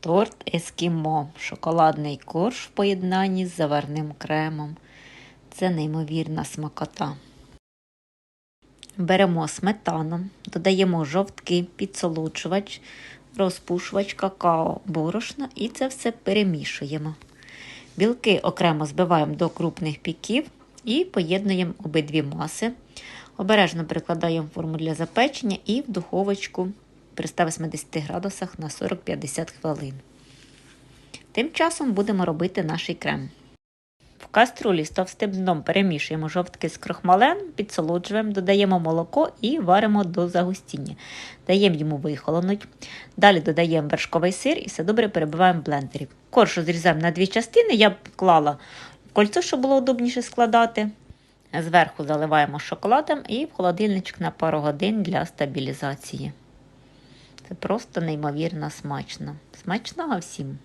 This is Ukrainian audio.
Торт Ескімо. Шоколадний корж в поєднанні з заварним кремом. Це неймовірна смакота. Беремо сметану, додаємо жовтки, підсолоджувач, розпушувач, какао, борошно і це все перемішуємо. Білки окремо збиваємо до крупних піків і поєднуємо обидві маси. Обережно перекладаємо в форму для запечення і в духовочку при 180 градусах на 40-50 хвилин. Тим часом будемо робити наш крем. В каструлі з товстим дном перемішуємо жовтки з крохмалем, підсолоджуємо, додаємо молоко і варимо до загустіння. Даємо йому вихолонуть. Далі додаємо вершковий сир і все добре перебиваємо в блендері. Корж розрізаємо на дві частини. Я б клала кольцо, щоб було удобніше складати. Зверху заливаємо шоколадом і в холодильничок на пару годин для стабілізації. Це просто неймовірно смачно. Смачного всім!